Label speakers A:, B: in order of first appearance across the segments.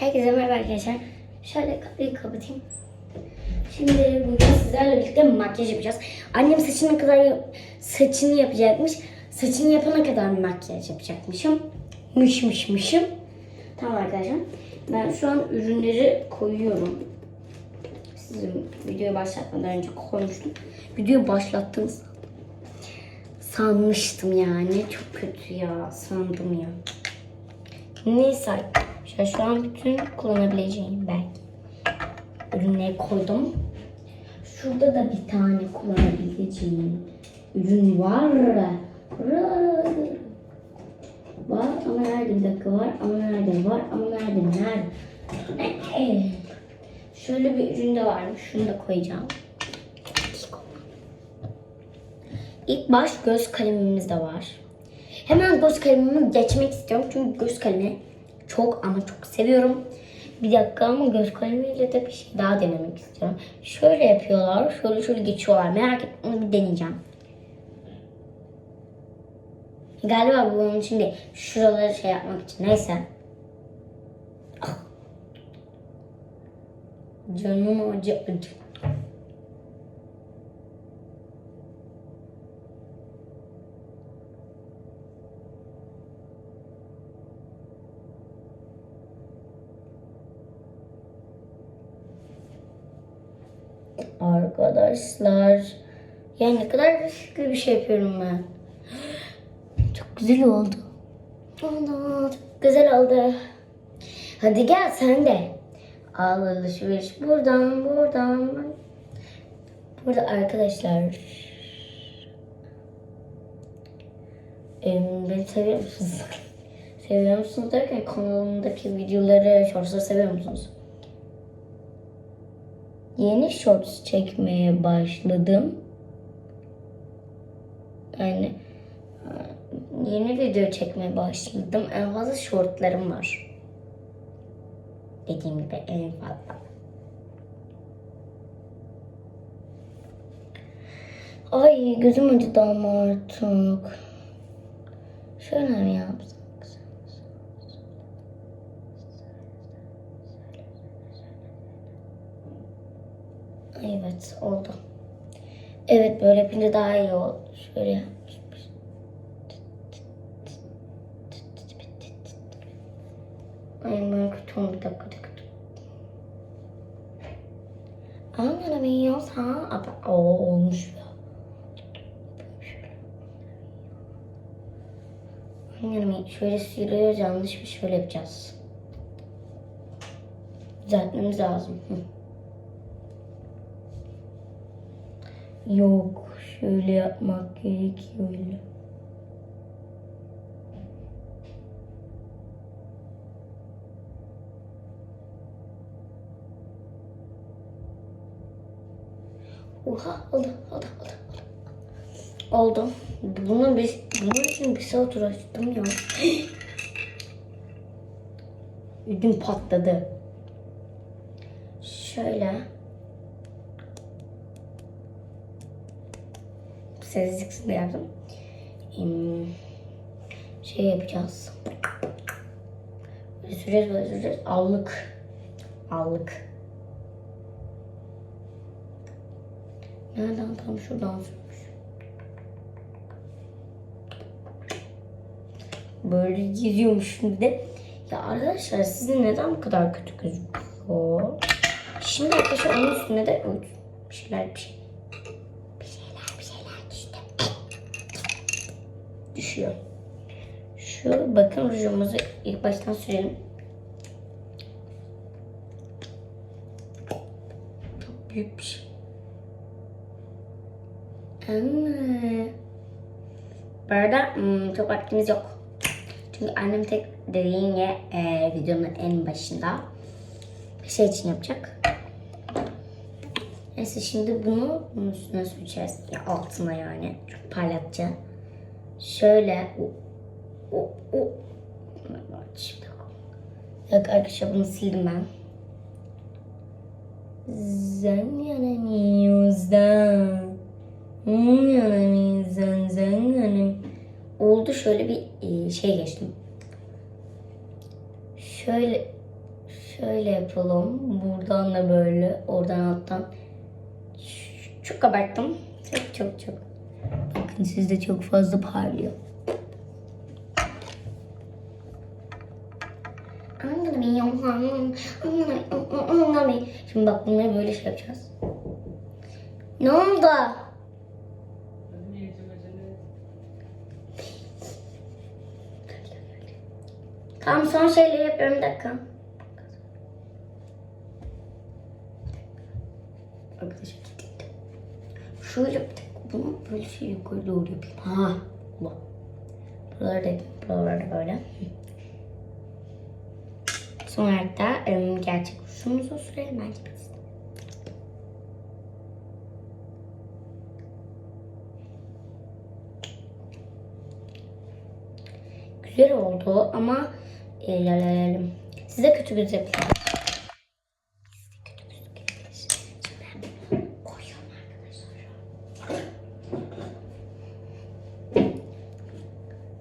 A: Herkese merhaba arkadaşlar. Şöyle kapıyı kapatayım. Şimdi bugün sizlerle birlikte makyaj yapacağız. Annem saçını kadar saçını yapacakmış. Saçını yapana kadar makyaj yapacakmışım. Mış mış mışım. Tamam arkadaşlar. Ben şu an ürünleri koyuyorum. Sizin videoyu başlatmadan önce koymuştum. Videoyu başlattınız. Sanmıştım yani. Çok kötü ya. Sandım ya. Neyse. Şu, şu an bütün kullanabileceğim belki. Ürünleri koydum. Şurada da bir tane kullanabileceğim ürün var. Var ama nerede bir dakika var ama nerede var ama nerede. Nerede? Şöyle bir ürün de varmış. Şunu da koyacağım. İlk baş göz kalemimiz de var. Hemen göz kalemimi geçmek istiyorum. Çünkü göz kalemi çok ama çok seviyorum. Bir dakika ama göz kalemiyle de bir şey daha denemek istiyorum. Şöyle yapıyorlar. Şöyle şöyle geçiyorlar. Merak etme onu bir deneyeceğim. Galiba bu bunun için değil. Şuraları şey yapmak için. Neyse. Ah. Canım acı acı. Arkadaşlar. Ya ne kadar riskli bir şey yapıyorum ben. Çok güzel oldu. Oldu. Çok güzel oldu. Hadi gel sen de. Al alışveriş buradan buradan. Burada arkadaşlar. Em, Beni seviyor musunuz? Seviyor musunuz derken kanalımdaki videoları, shortsları seviyor musunuz? Yeni shorts çekmeye başladım. Yani yeni video çekmeye başladım. En fazla shortlarım var. Dediğim gibi en fazla. Ay gözüm acıdı ama artık. Şöyle mi yapsak? Evet oldu. Evet böyle yapınca daha iyi oldu. Şöyle yapmış. Ay ben kötü oldu. Bir dakika dakika. Anlamıyorsa ama o olmuş ya. Anlamayın. Şöyle siliyoruz yanlış bir şöyle yapacağız. Düzeltmemiz lazım. Hı. Yok, şöyle yapmak gerekiyor. Oha, oldu, oldu, oldu. Oldu. Bunu bir, bunun için bir saat uğraştım ya. Ödüm patladı. Şöyle. Sessizliksini yaptım. Hmm, şey yapacağız. Böyle süreceğiz böyle süreceğiz. Allık. Allık. Nereden tam şuradan sürmüş. Böyle geziyormuş şimdi de. Ya arkadaşlar sizin neden bu kadar kötü gözüküyor? Şimdi arkadaşlar onun üstüne de bir şeyler bir şey. Bir şeyler bir şeyler düştü. Düşüyor. Şu bakın rujumuzu ilk baştan sürelim. Çok büyük bir şey. Anne. Bu arada hmm, çok vaktimiz yok. Çünkü annem tek dediğin ya e, videonun en başında bir şey için yapacak. Neyse şimdi bunu bunun üstüne süreceğiz. Ya altına yani. Çok parlatacağım. Şöyle o o o Yok arkadaşlar bunu sildim ben. Zen yanamıyoruzdan. Mum yanamıyoruzdan. Zen yanam. Oldu şöyle bir e, şey geçtim. Şöyle Şöyle yapalım. Buradan da böyle. Oradan alttan. Çok abarttım. Çok çok çok. Bakın sizde çok fazla parlıyor. Şimdi bak bunları böyle şey yapacağız. Ne oldu? Tamam son şeyleri yapıyorum bir dakika. Arkadaşlar. Şöyle bir dakika bunu böyle şey yukarı doğru yapayım. Ha. Allah. Buraları da yapayım. Buraları da böyle. Son olarak da gerçek kuşumuzu sürelim bence biz. Güzel oldu ama e, size kötü gözüküyor. Size kötü gözüküyor. Şimdi ben koyuyorum arkadaşlar. Oy arkadaşlar şöyle. Çok belli oldu, çok belli,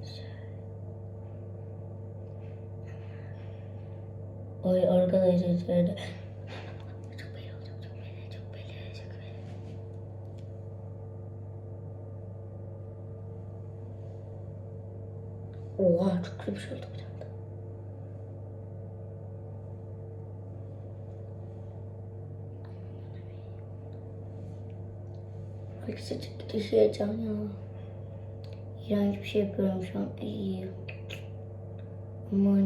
A: çok belli, çok belli. Oha çok güzel bir şey oldu bir anda. Arkadaşlar kötü şey yapacağım ya. İğrenç bir şey yapıyorum şu an. İyi. Ama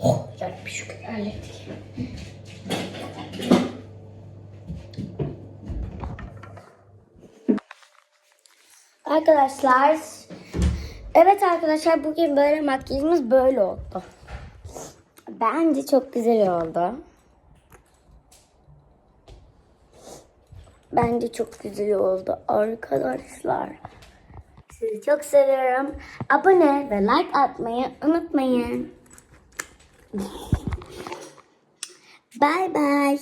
A: Oh, bir şükür hallettik. Arkadaşlar, evet arkadaşlar bugün böyle makyajımız böyle oldu. Bence çok güzel oldu. Bence çok güzel oldu arkadaşlar. Sizi çok seviyorum. Abone ve like atmayı unutmayın. Bye bye.